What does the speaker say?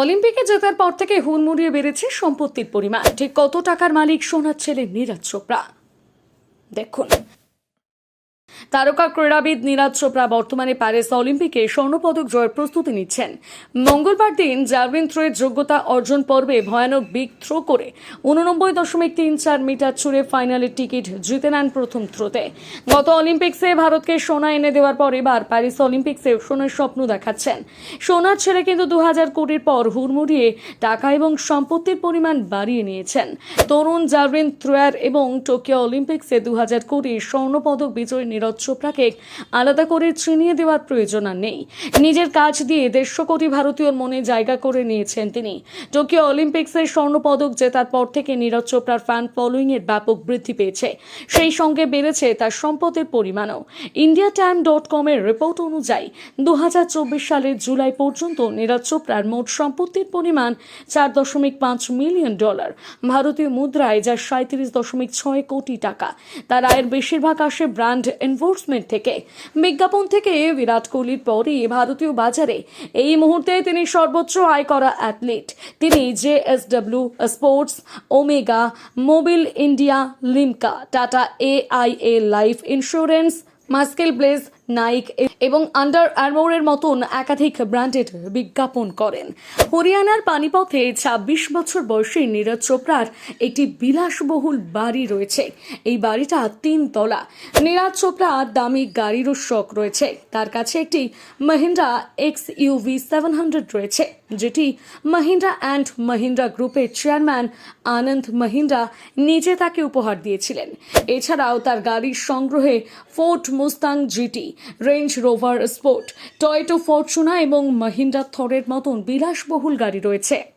অলিম্পিকে জেতার পর থেকে হুড়মুড়িয়ে বেড়েছে সম্পত্তির পরিমাণ। ঠিক কত টাকার মালিক সোনার ছেলে নীরাজ চোপড়া? দেখুন। তারকা ক্রীড়াবিদ নীরাজ চোপড়া বর্তমানে প্যারিস অলিম্পিকে স্বর্ণপদক জয়ের প্রস্তুতি নিচ্ছেন। মঙ্গলবার দিন জ্যাভলিন থ্রোয়ের যোগ্যতা অর্জন পর্বে ভয়ানক বিগ থ্রো করে উননব্বই দশমিক তিন চার মিটার ছুড়ে ফাইনালের টিকিট জিতে নেন প্রথম থ্রোতে। গত অলিম্পিক্সে ভারতকে সোনা এনে দেওয়ার পর এবার প্যারিস অলিম্পিক্সে সোনার স্বপ্ন দেখাচ্ছেন। সোনার ছেলে কিন্তু দু হাজার কোটির পর হুড়মুড়িয়ে টাকা এবং সম্পত্তির পরিমাণ বাড়িয়ে নিয়েছেন। তরুণ জ্যাভলিন থ্রোয়ার এবং টোকিও অলিম্পিক্সে দু হাজার কোটির স্বর্ণপদক বিজয়ী নীরজ চোপড়াকে আলাদা করে চিনিয়ে দেওয়ার প্রয়োজন আর নেই। নিজের কাজ দিয়ে দেড়শো কোটি ভারতীয়র মনে জায়গা করে নিয়েছেন তিনি। টোকিও অলিম্পিক্সে স্বর্ণপদক জেতার পর থেকে নীরজ চোপড়ার ফ্যান ফলোয়িং এর ব্যাপক বৃদ্ধি পেয়েছে। সেই সঙ্গে বেড়েছে তার সম্পদের পরিমাণও। ইন্ডিয়া টাইম ডট কমের রিপোর্ট অনুযায়ী দু হাজার চব্বিশ সালের জুলাই পর্যন্ত নীরজ চোপড়ার মোট সম্পত্তির পরিমাণ চার দশমিক পাঁচ মিলিয়ন ডলার। ভারতীয় মুদ্রায় যা সাঁত্রিশ দশমিক ছয় কোটি টাকা। তার আয়ের বেশিরভাগ আসে ব্র্যান্ড এনফোর্সমেন্ট থেকে, বিজ্ঞাপন থেকে বিরাট কোহলির পরই ভারতীয় বাজারে এই মুহূর্তে তিনি সর্বোচ্চ আয় করা অ্যাথলিট তিনি JSW sports Omega Mobil India Limca Tata AIA life insurance muscle blaze Nike এবং আন্ডার আর্মোরের মতন একাধিক ব্র্যান্ডের বিজ্ঞাপন করেন। হরিয়ানার পানিপথে ২৬ বছর বয়সী নীরজ চোপড়ার একটি বিলাসবহুল বাড়ি রয়েছে। এই বাড়িটা তিন তলা নীরজ চোপড়া দামি গাড়িরও শখ রয়েছে। তার কাছে একটি Mahindra X U V seven hundred রয়েছে, যেটি মহিন্দ্রা অ্যান্ড মহিন্দ্রা গ্রুপের চেয়ারম্যান আনন্দ মহিন্দ্রা নিজে তাকে উপহার দিয়েছিলেন। এছাড়াও তার গাড়ির সংগ্রহে Ford Mustang GT Range Rover Sport Toyota Fortuner এবং মাহিন্দ্রা থরের মতন বিলাসবহুল গাড়ি রয়েছে।